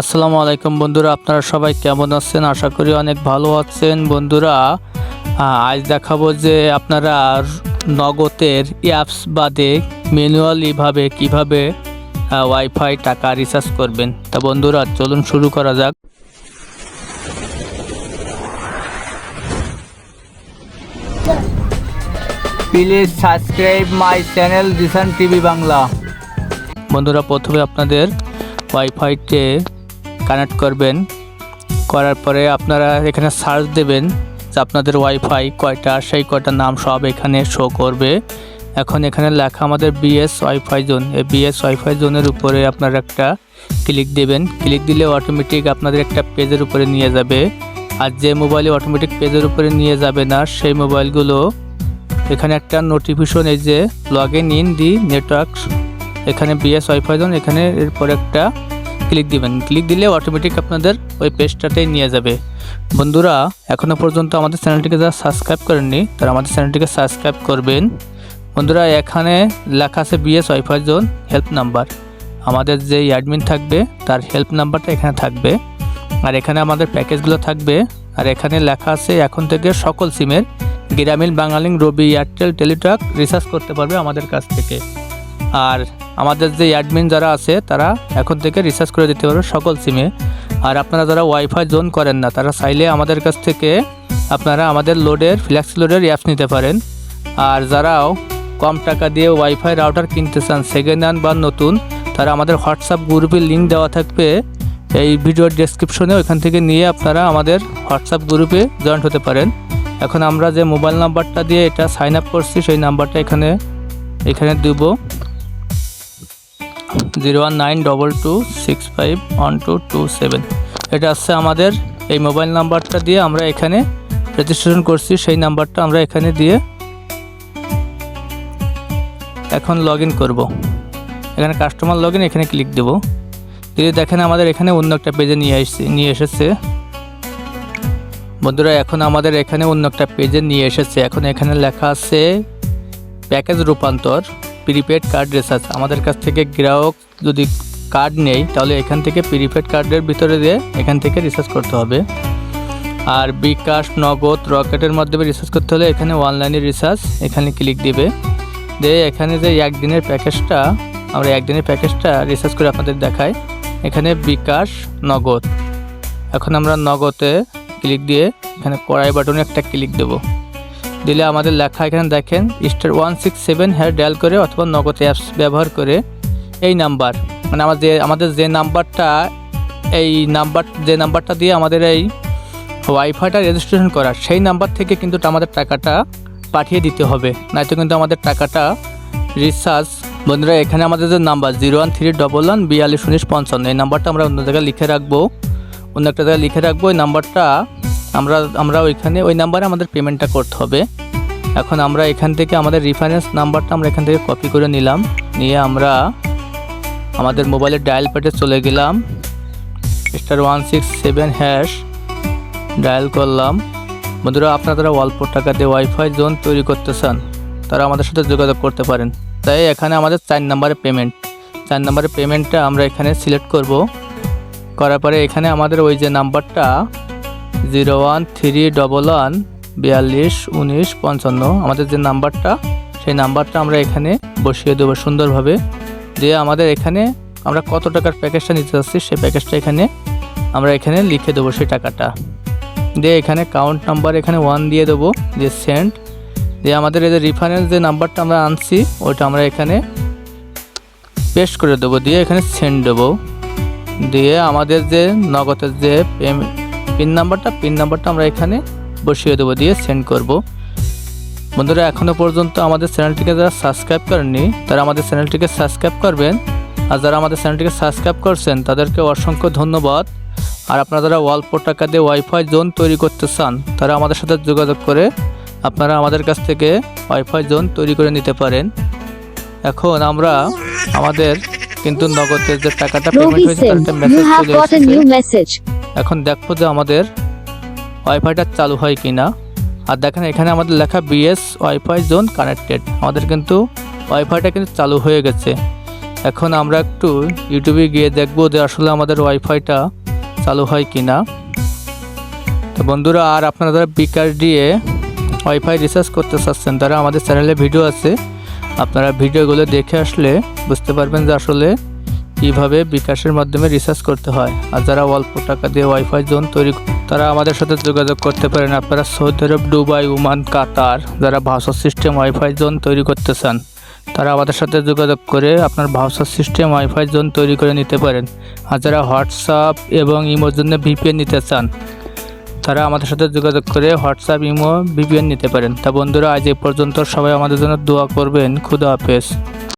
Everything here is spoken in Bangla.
আসসালামু আলাইকুম বন্ধুরা, আপনারা সবাই কেমন আছেন? আশা করি অনেক ভালো আছেন। বন্ধুরা আজ দেখাবো যে আপনারা নগদের অ্যাপস বাদে ম্যানুয়ালিভাবে কীভাবে ওয়াইফাই টাকা রিচার্জ করবেন। তা বন্ধুরা, চলুন শুরু করা যাক। Please subscribe my channel Dishan TV Bangla বন্ধুরা, প্রথমে আপনাদের ওয়াইফাইতে কানেক্ট করবেন। করার পরে আপনারা এখানে সার্চ দেবেন যে আপনাদের ওয়াইফাই কয়টা, সেই কয়টা নাম সব এখানে শো করবে। এখন এখানে লেখা আমাদের বিএস ওয়াইফাই জোন এই বিএস ওয়াইফাই জোনের উপরে আপনারা একটা ক্লিক দেবেন। ক্লিক দিলে অটোমেটিক আপনাদের একটা পেজের উপরে নিয়ে যাবে। আর যে মোবাইলে অটোমেটিক পেজের উপরে নিয়ে যাবে না, সেই মোবাইলগুলো এখানে একটা নোটিফিকেশন এই যে log in in the network এখানে বিএস ওয়াইফাই জোন এখানে এরপর একটা ক্লিক দিবেন। ক্লিক দিলে অটোমেটিক আপনাদের ওই পেজটাতেই নিয়ে যাবে। বন্ধুরা এখনও পর্যন্ত আমাদের চ্যানেলটিকে যারা সাবস্ক্রাইব করেননি, তারা আমাদের চ্যানেলটিকে সাবস্ক্রাইব করবেন। বন্ধুরা, এখানে লেখা আছে BS WiFi zone help number আমাদের যে অ্যাডমিন থাকবে, তার হেল্প নাম্বারটা এখানে থাকবে। আর এখানে আমাদের প্যাকেজগুলো থাকবে। আর এখানে লেখা আছে, এখন থেকে সকল সিমের গ্রামীণ বাঙালিং রবি এয়ারটেল টেলিটক রিচার্জ করতে পারবে আমাদের কাছ থেকে। আর আমাদের যে অ্যাডমিন যারা আছে, তারা এখন থেকে রিচার্জ করে দিতে পারবে সকল সিমে আর আপনারা যারা ওয়াইফাই জোন করেন না, তারা চাইলে আমাদের কাছ থেকে আপনারা আমাদের লোডের ফ্ল্যাক্স লোডের অ্যাপস নিতে পারেন। আর যারাও কম টাকা দিয়ে ওয়াইফাই রাউটার কিনতে চান সেকেন্ড হ্যান্ড বা নতুন, তারা আমাদের হোয়াটসঅ্যাপ গ্রুপের লিঙ্ক দেওয়া থাকবে। এই ভিডিওর ডেসক্রিপশনে ওইখান থেকে নিয়ে আপনারা আমাদের হোয়াটসঅ্যাপ গ্রুপে জয়েন্ট হতে পারেন। এখন আমরা যে মোবাইল নাম্বারটা দিয়ে এটা সাইন আপ করছি, সেই নাম্বারটা এখানে এখানে দেবো। Zero one nine double two six five one two two seven. এটা হচ্ছে আমাদের এই মোবাইল নাম্বারটা দিয়ে আমরা এখানে রেজিস্ট্রেশন করছি, সেই নাম্বারটা আমরা এখানে দিয়ে এখন লগ ইন করব। এখানে কাস্টমার লগ ইন এখানে ক্লিক দেবো। দিয়ে দেখেন আমাদের এখানে অন্য একটা পেজে নিয়ে এসেছে নিয়ে এসেছে। বন্ধুরা, এখন আমাদের এখানে অন্য একটা পেজে নিয়ে এসেছে। এখন এখানে লেখা আছে প্যাকেজ রূপান্তর। প্রিপেড কার্ড রিচার্জ আমাদের কাছ থেকে গ্রাহক যদি কার্ড নেই তাহলে এখান থেকে প্রিপেড কার্ডের ভিতরে দিয়ে এখান থেকে রিচার্জ করতে হবে। আর বিকাশ, নগদ, রকেটের মাধ্যমে রিচার্জ করতে হলে এখানে অনলাইনে রিচার্জ এখানে ক্লিক দিবে। দিয়ে এখানে যে একদিনের প্যাকেজটা, আমরা একদিনের প্যাকেজটা রিচার্জ করে আপনাদের দেখাই। এখানে বিকাশ, নগদ। এখন আমরা নগদে ক্লিক দিয়ে এখানে কড়াই বাটনে একটা ক্লিক দেবো। দিলে আমাদের লেখা এখানে দেখেন star one six seven hash dial করে অথবা নগদ অ্যাপস ব্যবহার করে এই নাম্বার মানে আমাদের আমাদের যে নাম্বারটা এই নাম্বার যে নাম্বারটা দিয়ে আমাদের এই ওয়াইফাইটা রেজিস্ট্রেশন করা সেই নাম্বার থেকে কিন্তু আমাদের টাকাটা পাঠিয়ে দিতে হবে। নয়তো কিন্তু আমাদের টাকাটা রিচার্জ বন্ধুরা, এখানে আমাদের যে number zero one three double one বিয়াল্লিশ উনিশ পঞ্চান্ন, এই নাম্বারটা আমরা অন্য জায়গায় লিখে রাখব। অন্য একটা জায়গায় লিখে রাখব ওই নাম্বারটা আমরা আমরা ওইখানে, ওই নাম্বারে আমাদের পেমেন্টটা করতে হবে। এখন আমরা এখান থেকে আমাদের রেফারেন্স নাম্বারটা আমরা এখান থেকে কপি করে নিলাম। নিয়ে আমরা আমাদের মোবাইলের ডায়াল প্যাডে চলে গেলাম। Star one six seven hash dial করলাম। বন্ধুরা, আপনারা অল্প টাকা দিয়ে ওয়াইফাই জোন তৈরি করতে চান, তারা আমাদের সাথে যোগাযোগ করতে পারেন। তাই এখানে আমাদের চার নাম্বারের পেমেন্ট চার নাম্বারের পেমেন্টটা আমরা এখানে সিলেক্ট করব। করার পরে এখানে আমাদের ওই যে নাম্বারটা zero one three double one বিয়াল্লিশ উনিশ পঞ্চান্ন। আমাদের যে নাম্বারটা, সেই নাম্বারটা আমরা এখানে বসিয়ে দেবো সুন্দরভাবে। দিয়ে আমাদের এখানে আমরা কত টাকার প্যাকেজটা নিতে চাচ্ছি সেই প্যাকেজটা এখানে আমরা এখানে লিখে দেবো সেই টাকাটা। দিয়ে এখানে কাউন্ট নাম্বার এখানে ওয়ান দিয়ে দেবো, যে সেন্ট দিয়ে আমাদের এই যে রিফারেন্স যে নাম্বারটা আমরা আনছি ওইটা আমরা এখানে পেস্ট করে দেবো, দিয়ে এখানে সেন্ড দেবো। দিয়ে আমাদের যে নগদের যে পিন নাম্বারটা পিন নাম্বারটা আমরা এখানে বসিয়ে দেবো দিয়ে সেন্ড করব। বন্ধুরা এখনও পর্যন্ত আমাদের চ্যানেলটিকে যারা সাবস্ক্রাইব করেননি তারা আমাদের চ্যানেলটিকে সাবস্ক্রাইব করবেন। আর যারা আমাদের চ্যানেলটিকে সাবস্ক্রাইব করছেন তাদেরকে অসংখ্য ধন্যবাদ। আর আপনারা যারা অল্প টাকা দিয়ে ওয়াইফাই জোন তৈরি করতে চান তারা আমাদের সাথে যোগাযোগ করে আপনারা আমাদের কাছ থেকে ওয়াইফাই জোন তৈরি করে নিতে পারেন। এখন আমরা আমাদের কিন্তু নগদের যে টাকাটা পেমেন্ট হয়েছে তার একটা মেসেজ চলে এসেছে. এখন দেখব যে আমাদের ওয়াইফাইটা চালু হয় কি না আর দেখেন এখানে আমাদের লেখা বিএস ওয়াইফাই জোন কানেক্টেড। আমাদের কিন্তু ওয়াইফাইটা কিন্তু চালু হয়ে গেছে। এখন আমরা একটু ইউটিউবে গিয়ে দেখব যে আসলে আমাদের ওয়াইফাইটা চালু হয় কি না তো বন্ধুরা, আর আপনারা যারা বিকাশ দিয়ে ওয়াইফাই রিচার্জ করতে চাচ্ছেন, তারা আমাদের চ্যানেলে ভিডিও আছে। আপনারা ভিডিওগুলো দেখে আসলে বুঝতে পারবেন যে আসলে কীভাবে বিকাশের মাধ্যমে রিচার্জ করতে হয়? আর যারা অল্প টাকা দিয়ে ওয়াইফাই জোন তৈরি তারা আমাদের সাথে যোগাযোগ করতে পারেন। আপনারা Saudi Arab, Dubai, Oman, Qatar যারা ভাউচার সিস্টেম ওয়াইফাই জোন তৈরি করতে চান তারা আমাদের সাথে যোগাযোগ করে আপনার ভাউচার সিস্টেম ওয়াইফাই জোন তৈরি করে নিতে পারেন। আর যারা হোয়াটসঅ্যাপ এবং ইমোর জন্য ভিপিএন নিতে চান, তারা আমাদের সাথে যোগাযোগ করে হোয়াটসঅ্যাপ ইমো ভিপিএন নিতে পারেন। তা বন্ধুরা, আজ এ পর্যন্ত সবাই আমাদের জন্য দোয়া করবেন। খুদা হাফেজ।